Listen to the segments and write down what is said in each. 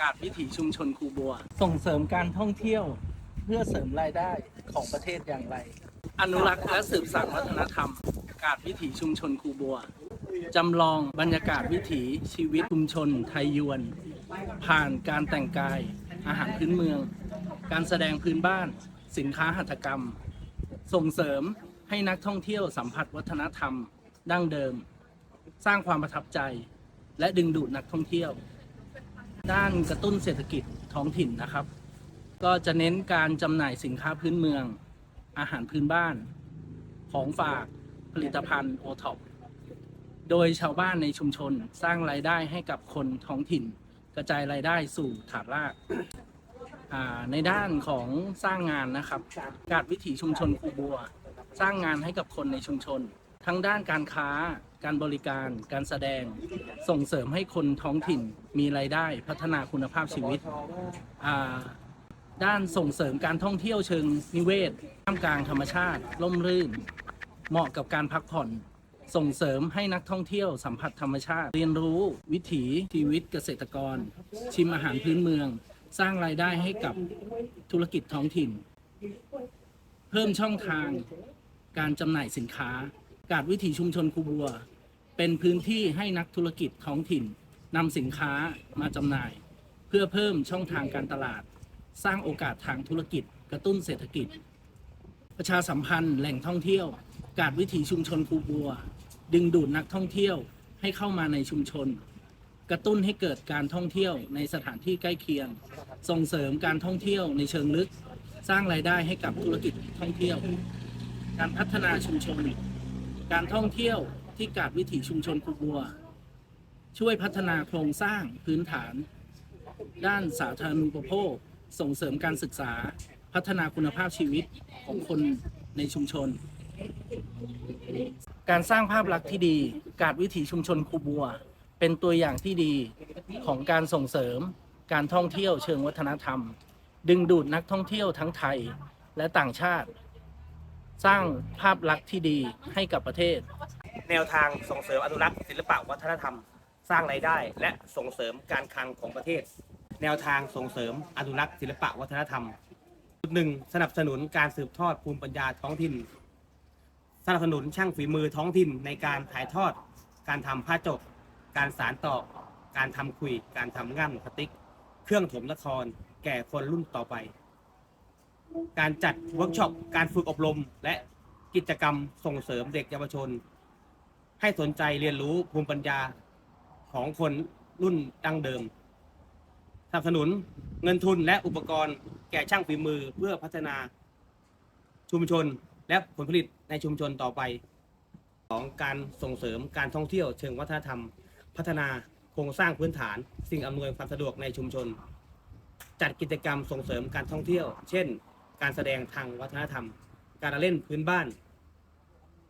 กาศวิถีชุมชนคูบัว ส่งเสริมการท่องเที่ยวเพื่อเสริมรายได้ของประเทศอย่างไร อนุรักษ์และสืบสานวัฒนธรรม กาศวิถีชุมชนคูบัวจำลองบรรยากาศวิถีชีวิตชุมชนไทยยวน ผ่านการแต่งกาย อาหารพื้นเมือง การแสดงพื้นบ้าน สินค้าหัตถกรรม ส่งเสริมให้นักท่องเที่ยวสัมผัสวัฒนธรรม ดั้งเดิม สร้างความประทับใจ และดึงดูดนักท่องเที่ยว ด้านกระตุ้นเศรษฐกิจท้องถิ่นนะครับ ก็จะเน้นการจำหน่ายสินค้าพื้นเมือง อาหารพื้นบ้าน ของฝากผลิตภัณฑ์โอท็อปโดยชาวบ้านในชุมชนสร้างรายได้ให้กับคนท้องถิ่น กระจายรายได้สู่ฐานรากอ่าในด้านของสร้างงานนะครับ กาดวิถีชุมชนคูบัว สร้างงานให้กับคนในชุมชน ทั้งด้านการค้า การบริการ การแสดง ส่งเสริมให้คนท้องถิ่นมีรายได้พัฒนาคุณภาพชีวิต ด้านส่งเสริมการท่องเที่ยวเชิงนิเวศท่ามกลางธรรมชาติ ร่มรื่น เหมาะกับการพักผ่อน ส่งเสริมให้นักท่องเที่ยวสัมผัสธรรมชาติ เรียนรู้วิถีชีวิตเกษตรกร ชิมอาหารพื้นเมือง สร้างรายได้ให้กับธุรกิจท้องถิ่น เพิ่มช่องทางการจำหน่ายสินค้า กาดวิถีชุมชนคูบัว เป็นพื้นที่ให้นักธุรกิจท้องถิ่นนำสินค้ามาจำหน่าย เพื่อเพิ่มช่องทางการตลาด สร้างโอกาสทางธุรกิจ กระตุ้นเศรษฐกิจ ประชาสัมพันธ์แหล่งท่องเที่ยว กาดวิถีชุมชนคูบัว ดึงดูดนักท่องเที่ยวให้เข้ามาในชุมชน กระตุ้นให้เกิดการท่องเที่ยวในสถานที่ใกล้เคียง ส่งเสริมการท่องเที่ยวในเชิงลึก สร้างรายได้ให้กับธุรกิจท่องเที่ยว การพัฒนาชุมชน การท่องเที่ยวที่กาดวิถีชุมชนคูบัว ช่วยพัฒนาโครงสร้างพื้นฐาน ด้านสาธารณูปโภค ส่งเสริมการศึกษาพัฒนาคุณภาพชีวิตของคนในชุมชน การสร้างภาพลักษณ์ที่ดี กาดวิถีชุมชนคูบัว เป็นตัวอย่างที่ดีของการส่งเสริมการท่องเที่ยวเชิงวัฒนธรรม ดึงดูดนักท่องเที่ยวทั้งไทยและต่างชาติ สร้างภาพลักษณ์ที่ดีให้กับประเทศ แนวทางส่งเสริมอนุรักษ์ศิลปะวัฒนธรรม สร้างรายได้ และส่งเสริมการคลังของประเทศ แนวทางส่งเสริมอนุรักษ์ศิลปะวัฒนธรรมจุดหนึ่งสนับสนุนการสืบทอดภูมิปัญญาท้องถิ่น สนับสนุนช่างฝีมือท้องถิ่นในการถ่ายทอด การทำผ้าจก การสารต่อ การทำคุย การทำง่ามพลาสติก เครื่องถมละคร แก่คนรุ่นต่อไป การจัดเวิร์กช็อป การฝึกอบรม และกิจกรรมส่งเสริมเด็กเยาวชน ให้สนใจเรียนรู้ภูมิปัญญาของคนรุ่นดั้งเดิมสนับสนุนเงินทุนและอุปกรณ์แก่ช่างฝีมือเพื่อพัฒนาชุมชนและผลผลิตในชุมชนต่อไป ของการส่งเสริมการท่องเที่ยวเชิงวัฒนธรรม พัฒนาโครงสร้างพื้นฐาน สิ่งอำนวยความสะดวกในชุมชน จัดกิจกรรมส่งเสริมการท่องเที่ยว เช่น การแสดงทางวัฒนธรรม การเล่นพื้นบ้าน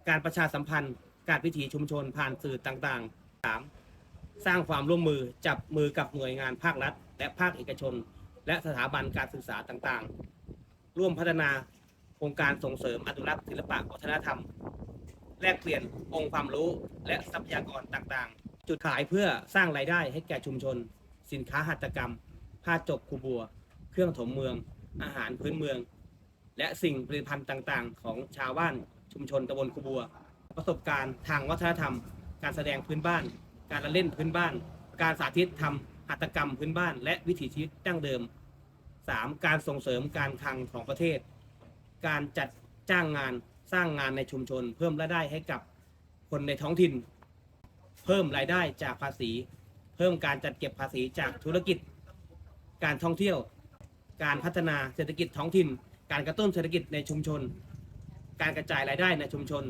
การประชาสัมพันธ์ การวิถีชุมชนผ่านสื่อต่างๆ 3. สร้างความร่วมมือจับมือกับหน่วยงานภาครัฐ และภาคเอกชน และสถาบันการศึกษาต่างๆ ร่วมพัฒนาโครงการส่งเสริมอนุรักษ์ศิลปะวัฒนธรรม แลกเปลี่ยนองค์ความรู้และทรัพยากรต่างๆ จุดขายเพื่อสร้างรายได้ให้แก่ชุมชน สินค้าหัตถกรรม ผ้าจกคูบัว เครื่องถมเมือง อาหารพื้นเมือง และสิ่งผลิตภัณฑ์ต่างๆ ของชาวบ้านชุมชนตำบลคูบัว ประสบการณ์ทางวัฒนธรรม การแสดงพื้นบ้าน การละเล่นพื้นบ้าน การสาธิตทำหัตถกรรมพื้นบ้าน และวิถีชีวิตดั้งเดิม 3. การส่งเสริมการคลังของประเทศ การจัดจ้างงานสร้างงานในชุมชน เพิ่มรายได้ให้กับคนในท้องถิ่น เพิ่มรายได้จากภาษี เพิ่มการจัดเก็บภาษีจากธุรกิจ การท่องเที่ยว การพัฒนาเศรษฐกิจท้องถิ่น การกระตุ้นเศรษฐกิจในชุมชน การกระจายรายได้ในชุมชน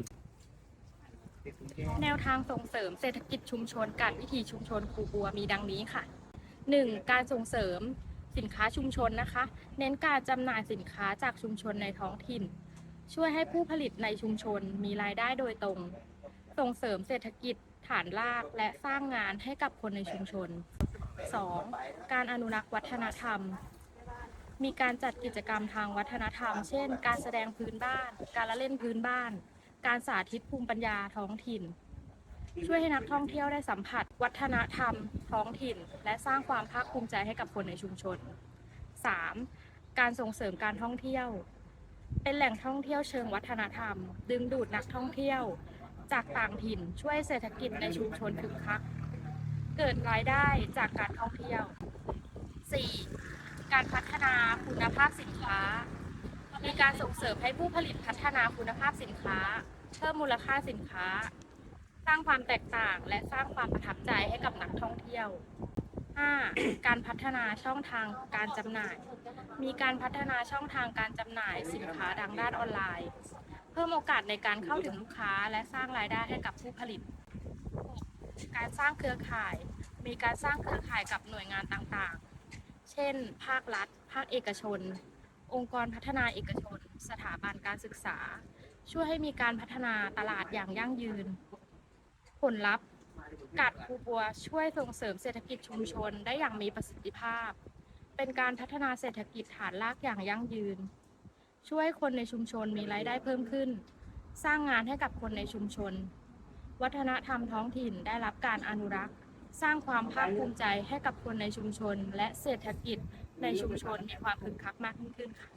แนวทางส่งเสริมเศรษฐกิจชุมชน การวิถีชุมชนครูบัวมีดังนี้ค่ะ 1. การส่งเสริมสินค้าชุมชนนะคะ เน้นการจำหน่ายสินค้าจากชุมชนในท้องถิ่น ช่วยให้ผู้ผลิตในชุมชนมีรายได้โดยตรง ส่งเสริมเศรษฐกิจฐานรากและสร้างงานให้กับคนในชุมชน 2. การอนุรักษ์วัฒนธรรม มีการจัดกิจกรรมทางวัฒนธรรม เช่น การแสดงพื้นบ้าน การละเล่นพื้นบ้าน การสาธิตภูมิปัญญาท้องถิ่น ช่วยให้นักท่องเที่ยวได้สัมผัส วัฒนธรรม ท้องถิ่น และสร้างความภาคภูมิใจให้กับคนในชุมชน 3. การส่งเสริมการท่องเที่ยว เป็นแหล่งท่องเที่ยวเชิงวัฒนธรรม ดึงดูดนักท่องเที่ยว จากต่างถิ่นช่วยเศรษฐกิจในชุมชนคึกคัก เกิดรายได้จากการท่องเที่ยว 4. การพัฒนาคุณภาพสินค้า มีการส่งเสริมให้ผู้ผลิตพัฒนาคุณภาพสินค้า เพิ่มมูลค่าสินค้า สร้างความแตกต่างและสร้างความประทับใจให้กับนักท่องเที่ยว 5. การพัฒนาช่องทางการจำหน่าย มีการพัฒนาช่องทางการจำหน่ายสินค้าทางด้านออนไลน์ เพิ่มโอกาสในการเข้าถึงลูกค้าและสร้างรายได้ให้กับผู้ผลิต 6. การสร้างเครือข่าย มีการสร้างเครือข่ายกับหน่วยงานต่างๆ เช่น ภาครัฐ ภาคเอกชน องค์กรพัฒนาเอกชน สถาบันการศึกษา ช่วยให้มีการพัฒนาตลาดอย่างยั่งยืน ผลลัพธ์กาดคูบัวช่วยส่งเสริมเศรษฐกิจชุมชนได้อย่างมีประสิทธิภาพ เป็นการพัฒนาเศรษฐกิจฐานรากอย่างยั่งยืน ช่วยคนในชุมชนมีรายได้เพิ่มขึ้น สร้างงานให้กับคนในชุมชน วัฒนธรรมท้องถิ่นได้รับการอนุรักษ์ สร้างความภาคภูมิใจให้กับคนในชุมชน และเศรษฐกิจในชุมชนมีความคึกคักมากยิ่งขึ้นค่ะ